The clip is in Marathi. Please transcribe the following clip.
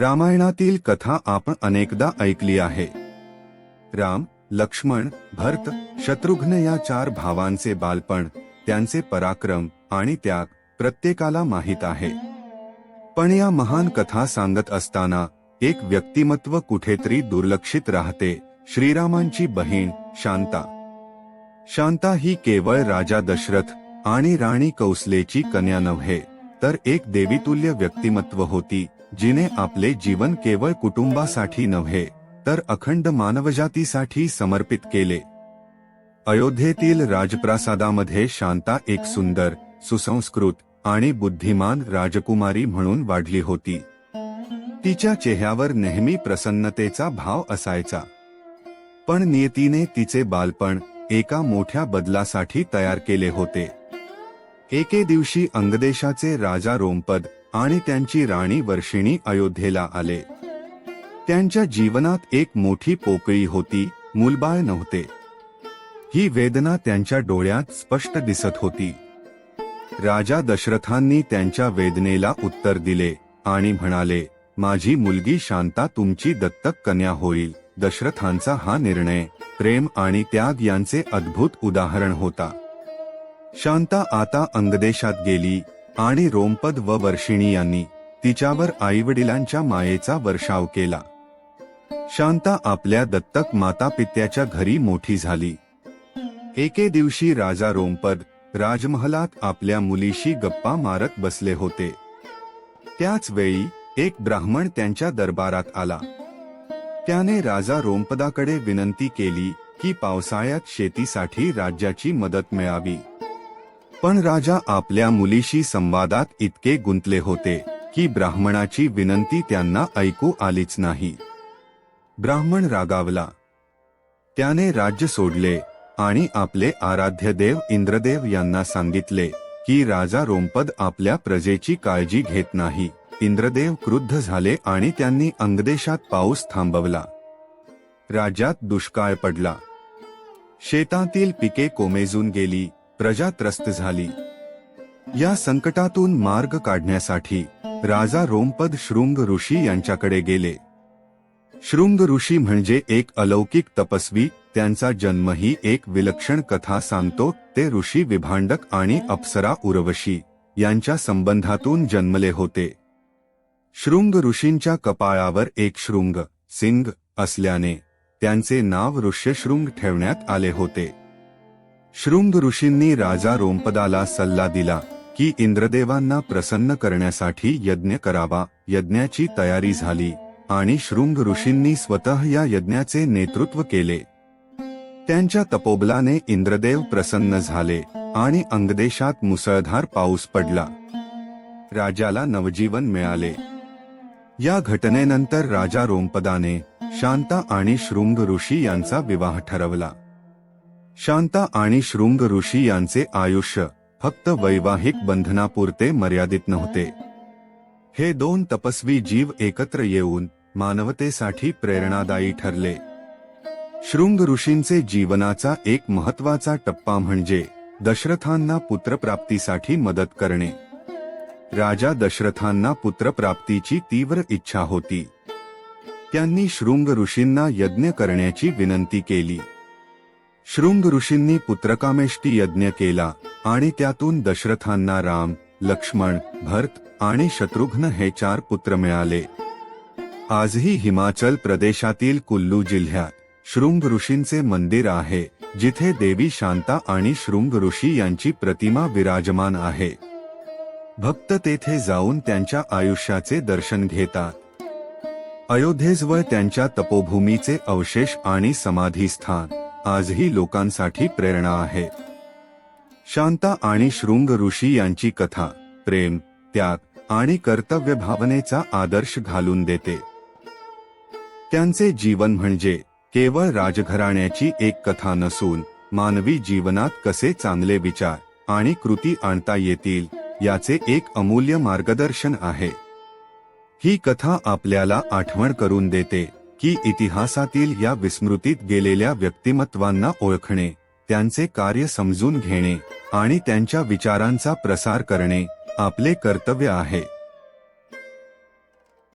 रामायणातील कथा आपण अनेकदा ऐकली आहे. राम लक्ष्मण भरत शत्रुघ्न या चार भावांचे बालपण त्यांचे पराक्रम आणि त्याग प्रत्येकाला माहीत आहे. पण या महान कथा सांगत असताना एक व्यक्तिमत्व कुठेतरी दुर्लक्षित राहते श्रीरामांची बहीण शांता. शांता ही केवळ राजा दशरथ आणि राणी कौसलेची कन्या नव्हे तर एक देवीतुल्य व्यक्तिमत्व होती जिने आपले जीवन केवळ कुटुंबासाठी नव्हे तर अखंड मानवजातीसाठी समर्पित केले. अयोध्येतील राजप्रासादामध्ये शांता एक सुंदर सुसंस्कृत आणि बुद्धिमान राजकुमारी म्हणून वाढली होती. तिच्या चेहऱ्यावर नेहमी प्रसन्नतेचा भाव असायचा. पण नियतीने तिचे बालपण एका मोठ्या बदलासाठी तयार केले होते. एके दिवशी अंगदेशाचे राजा रोमपद आणि त्यांची राणी वर्षिणी अयोध्येला आले. त्यांच्या जीवनात एक मोठी पोकळी होती मूलबाळ नव्हते. ही वेदना त्यांच्या डोळ्यात स्पष्ट दिसत होती. राजा दशरथांनी त्यांच्या वेदनेला उत्तर दिले आणि म्हणाले माझी मुलगी शांता तुमची दत्तक कन्या होईल. दशरथांचा हा निर्णय प्रेम आणि त्याग यांचे अद्भुत उदाहरण होता. शांता आता अंगदेशात गेली आणि रोमपद व वर्षिणी यांनी तिच्यावर आईवडिलांच्या मायेचा वर्षाव केला. शांता आपल्या दत्तक माता पित्याच्या घरी मोठी झाली. एके दिवशी राजा रोमपद राजमहलात आपल्या मुलीशी गप्पा मारत बसले होते. त्याच वेळी एक ब्राह्मण त्यांच्या दरबारात आला. त्याने राजा रोमपदाकडे विनंती केली की पावसाळ्यात शेतीसाठी राज्याची मदत मिळावी. पण राजा आपल्या मुलीशी संवादात इतके गुंतले होते की ब्राह्मणाची विनंती त्यांना ऐकू आलीच नाही. ब्राह्मण रागावला. त्याने राज्य सोडले आणि आपले आराध्य देव इंद्रदेव यांना सांगितले की राजा रोमपद आपल्या प्रजेची काळजी घेत नाही. इंद्रदेव क्रुद्ध झाले आणि त्यांनी अंगदेशात पाऊस थांबवला. राज्यात दुष्काळ पडला. शेतातील पिके कोमेजून गेली. प्रजा त्रस्त झाली. या संकटातून मार्ग काढण्यासाठी राजा रोमपद शृंग ऋषी यांच्याकडे गेले. शृंग ऋषी म्हणजे एक अलौकिक तपस्वी त्यांचा जन्मही एक विलक्षण कथा सांगतो ते ऋषी विभांडक आणि अप्सरा उर्वशी यांच्या संबंधातून जन्मले होते. शृंग ऋषींच्या कपाळावर एक शृंग सिंग असल्याने त्यांचे नाव ऋष्यशृंग ठेवण्यात आले होते. शृंग ऋषींनी राजा रोमपदाला सल्ला दिला की इंद्रदेवांना प्रसन्न करण्यासाठी यज्ञ करावा. यज्ञाची तयारी झाली आणि शृंग ऋषींनी स्वतः या यज्ञाचे नेतृत्व केले. त्यांच्या तपोबलाने इंद्रदेव प्रसन्न झाले आणि अंगदेशात मुसळधार पाऊस पडला. राजाला नवजीवन मिळाले. या घटनेनंतर राजा रोमपदाने शांता आणि शृंग ऋषी यांचा विवाह ठरवला. शांता आणि शृंग ऋषी यांचे आयुष्य फक्त वैवाहिक बंधनापुरते मर्यादित नव्हते. हे दोन तपस्वी जीव एकत्र येऊन मानवतेसाठी प्रेरणादायी ठरले. शृंग ऋषींचे जीवनाचा एक महत्त्वाचा टप्पा म्हणजे दशरथांना पुत्रप्राप्तीसाठी मदत करणे. राजा दशरथांना पुत्रप्राप्तीची तीव्र इच्छा होती. त्यांनी शृंग ऋषींना यज्ञ करण्याची विनंती केली. शृंग ऋषींनी पुत्रकामेष्टी यज्ञ केला आणि त्यातून दशरथांना राम लक्ष्मण भरत आणि शत्रुघ्न हे चार पुत्र मिळाले. आजही हिमाचल प्रदेशातील कुल्लू जिल्ह्यात शृंग ऋषींचे मंदिर आहे जिथे देवी शांता आणि शृंग ऋषी यांची प्रतिमा विराजमान आहे. भक्त तेथे जाऊन त्यांच्या आयुष्याचे दर्शन घेतात. अयोध्येजवळ त्यांच्या तपोभूमीचे अवशेष आणि समाधी स्थान आजही लोकांसाठी प्रेरणा आहे. शांता आणि शृंग ऋषी यांची कथा प्रेम त्याग आणि कर्तव्य भावनेचा आदर्श घालून देते. त्यांचे जीवन म्हणजे केवळ राजघराण्याची एक कथा नसून मानवी जीवनात कसे चांगले विचार आणि कृती आणता येतील याचे एक अमूल्य मार्गदर्शन आहे. ही कथा आपल्याला आठवण करून देते. की इतिहासातील या विस्मृतीत गेलेल्या व्यक्तिमत्वांना ओळखणे त्यांचे कार्य समजून घेणे आणि त्यांच्या विचारांचा प्रसार करणे आपले कर्तव्य आहे.